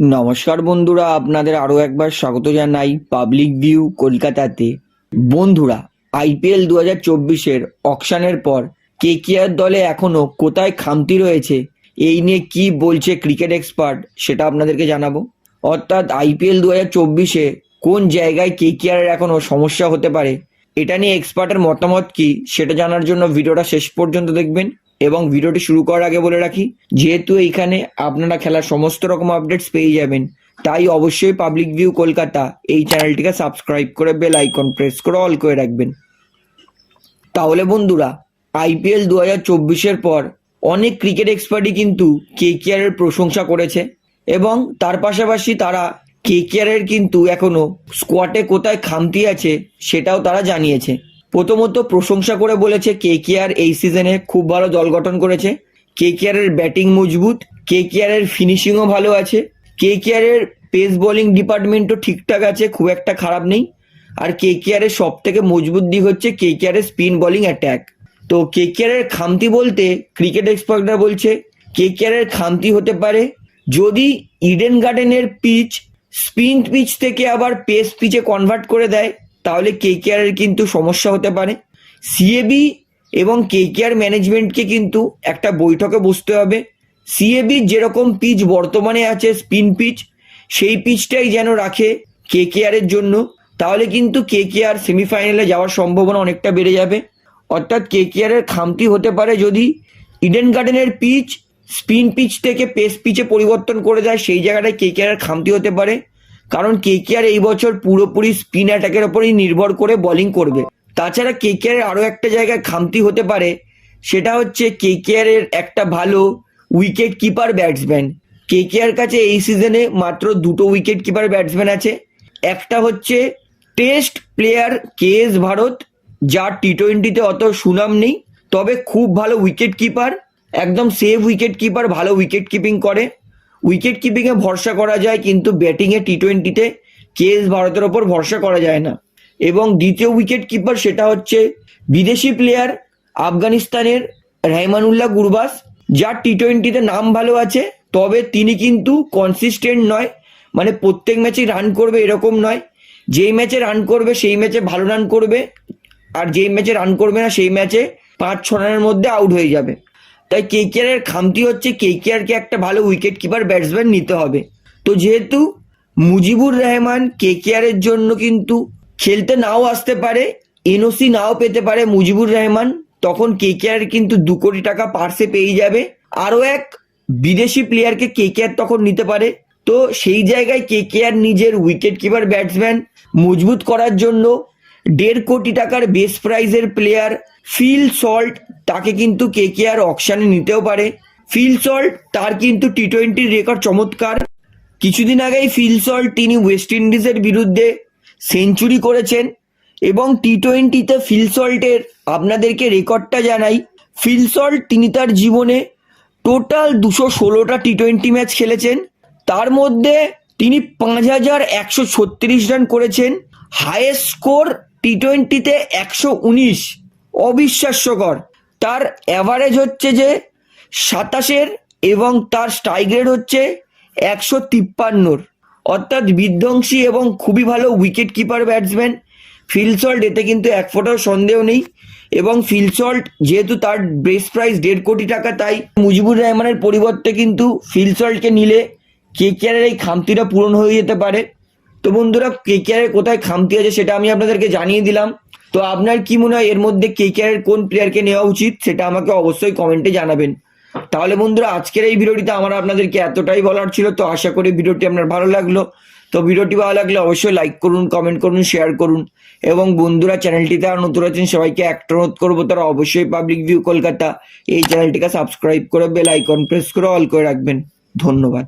নমস্কার বন্ধুরা, আপনাদের আরও একবার স্বাগত জানাই পাবলিক ভিউ কলকাতাতে। বন্ধুরা আইপিএল দু হাজার চব্বিশের অকশানের পর কেকেআর দলে এখনও কোথায় খামতি রয়েছে, এই নিয়ে কি বলছে ক্রিকেট এক্সপার্ট সেটা আপনাদেরকে জানাব। অর্থাৎ আইপিএল দু হাজার চব্বিশে কোন জায়গায় কেকেআরের এখনও সমস্যা হতে পারে, এটা নিয়ে এক্সপার্টের মতামত কি সেটা জানার জন্য ভিডিওটা শেষ পর্যন্ত দেখবেন। এবং ভিডিওটি শুরু করার আগে বলে রাখি, যেহেতু এইখানে আপনারা খেলার সমস্ত রকম আপডেটস পেয়ে যাবেন, তাই অবশ্যই পাবলিক ভিউ কলকাতা এই চ্যানেলটিকে সাবস্ক্রাইব করে বেল আইকন প্রেস করে অল করে রাখবেন। তাহলে বন্ধুরা আইপিএল দু হাজার চব্বিশের পর অনেক ক্রিকেট এক্সপার্টই কিন্তু কেকেআর এর প্রশংসা করেছে এবং তার পাশাপাশি তারা কেকেআর এর কিন্তু এখনও স্কোয়াডে কোথায় খামতি আছে সেটাও তারা জানিয়েছে। প্রথমত প্রশংসা করে বলেছে কেকেআর এই সিজনে খুব ভালো দল গঠন করেছে। কে এর ব্যাটিং মজবুত কে এর ফিনিশিংও ভালো আছে। কে এর পেস বোলিং ডিপার্টমেন্টও ঠিকঠাক আছে, খুব একটা খারাপ নেই। আর কে এর সব থেকে মজবুত দিক হচ্ছে কে এর স্পিন বোলিং অ্যাটাক তো কে এর খামতি বলতে ক্রিকেট এক্সপার্টরা বলছে কে এর খামতি হতে পারে যদি ইডেন গার্ডেনের পিচ স্পিন পিচ থেকে আবার পেস পিচে কনভার্ট করে দেয়। তাহলে কেকেআর এর কিন্তু সমস্যা হতে পারে। সিএবি এবং কেকেআর ম্যানেজমেন্টকে কিন্তু একটা বৈঠকে বসতে হবে। সিএবি যেরকম পিচ বর্তমানে আছে স্পিন পিচ সেই পিচটাই যেন রাখে কেকেআর এর জন্য। তাহলে কিন্তু কেকেআর সেমিফাইনালে যাওয়ার সম্ভাবনা অনেকটা বেড়ে যাবে। অর্থাৎ কেকেআর এর খামতি হতে পারে যদি ইডেন গার্ডেনের পিচ স্পিন পিচ থেকে পেস পিচে পরিবর্তন করে দেয়, সেই জায়গাটায় কেকেআর এর খামতি হতে পারে। কারণ কেকেআর এই বছর পুরোপুরি স্পিন অ্যাটাকের ওপরই নির্ভর করে বোলিং করবে। তাছাড়া কেকেআর আরও একটা জায়গায় খামতি হতে পারে, সেটা হচ্ছে কেকেআর এর একটা ভালো উইকেট কিপার ব্যাটসম্যান। কেকেআর কাছে এই সিজনে মাত্র দুটো উইকেট কিপার ব্যাটসম্যান আছে। একটা হচ্ছে test player K S Bharat, যার টি টোয়েন্টিতে অত সুনাম নেই, তবে খুব ভালো উইকেট কিপার, একদম সেভ উইকেট কিপার, ভালো উইকেট কিপিং করে। উইকেট কিপিংয়ে ভরসা করা যায়, কিন্তু ব্যাটিংয়ে টি টোয়েন্টিতে কে এস ভারতের ওপর ভরসা করা যায় না। এবং দ্বিতীয় উইকেট কিপার সেটা হচ্ছে বিদেশি প্লেয়ার আফগানিস্তানের রহমানুল্লাহ গুরবাস, যার টি টোয়েন্টিতে নাম ভালো আছে, তবে তিনি কিন্তু কনসিস্টেন্ট নয় মানে প্রত্যেক ম্যাচে রান করবে এরকম নয়। যেই ম্যাচে রান করবে, সেই ম্যাচে ভালো রান করবে, আর যেই ম্যাচে রান করবে না, সেই ম্যাচে পাঁচ ছ রানের মধ্যে আউট হয়ে যাবে। তাই কেকেআর এর খামতি হচ্ছে কেকেআরকে একটা ভালো উইকেট কিপার ব্যাটসম্যান নিতে হবে। তো যেহেতু মুজিবুর রহমান কেকেআর এর জন্য কিন্তু খেলতে নাও আসতে পারে এনওসি নাও পেতে পারে মুজিবুর রহমান, তখন কেকেআর কিন্তু দু কোটি টাকা পার্সে পেয়ে যাবে। আরও এক বিদেশি প্লেয়ারকে কেকেআর তখন নিতে পারে। তো সেই জায়গায় কেকেআর নিজের উইকেট কিপার ব্যাটসম্যান মজবুত করার জন্য দেড় কোটি টাকার বেস প্রাইজের প্লেয়ার ফিল সল্ট তাকে কিন্তু কে কে আর অকশানে নিতেও পারে। ফিল সল্ট তার কিন্তু টি টোয়েন্টির রেকর্ড চমৎকার। কিছুদিন আগেই ফিল সল্ট তিনি ওয়েস্ট ইন্ডিজের বিরুদ্ধে সেঞ্চুরি করেছেন এবং টি টোয়েন্টিতে ফিল সল্টের আপনাদেরকে রেকর্ডটা জানাই। ফিল সল্ট তিনি তার জীবনে টোটাল দুশো ষোলোটা টি টোয়েন্টি ম্যাচ খেলেছেন। তার মধ্যে তিনি পাঁচ হাজার একশো ছত্রিশ রান করেছেন। হায়েস্ট স্কোর টি টোয়েন্টিতে একশো উনিশ অবিশ্বাস্যকর। তার অ্যাভারেজ হচ্ছে যে সাতাশের এবং তার স্ট্রাইক রেট হচ্ছে একশো তিপ্পান্নর। অর্থাৎ বিধ্বংসী এবং খুবই ভালো উইকেট কিপার ব্যাটসম্যান ফিলসল্ট এতে কিন্তু এক ফোটাও সন্দেহ নেই। এবং ফিলসল্ট যেহেতু তার বেস প্রাইস দেড় কোটি টাকা, তাই মুজিবুর রহমানের পরিবর্তে কিন্তু ফিলসল্টকে নিলে কেকেআরের এই খামতিটা পূরণ হয়ে যেতে পারে। তো বন্ধুরা কে কেকেআরের কোথায় খামতি আছে সেটা আমি আপনাদেরকে জানিয়ে দিলাম। তো আপনার কি মনে হয়, এর মধ্যে কে কেকেআরের কোন প্লেয়ারকে নেওয়া উচিত, সেটা আমাকে অবশ্যই কমেন্টে জানাবেন। তাহলে বন্ধুরা, আজকের এই ভিডিওটিতে আমার আপনাদেরকে এতটাই বলার ছিল, তো আশা করি ভিডিওটি আপনার ভালো লাগল। তো ভিডিওটি ভালো লাগলে অবশ্যই লাইক করুন কমেন্ট করুন শেয়ার করুন। এবং বন্ধুরা, চ্যানেলটিতে আর নতুন আছেন, সবাইকে একটা অনুরোধ করব, তারা অবশ্যই পাবলিক ভিউ কলকাতা এই চ্যানেলটিকে সাবস্ক্রাইব করে বেল আইকন প্রেস করে অল করে রাখবেন। ধন্যবাদ।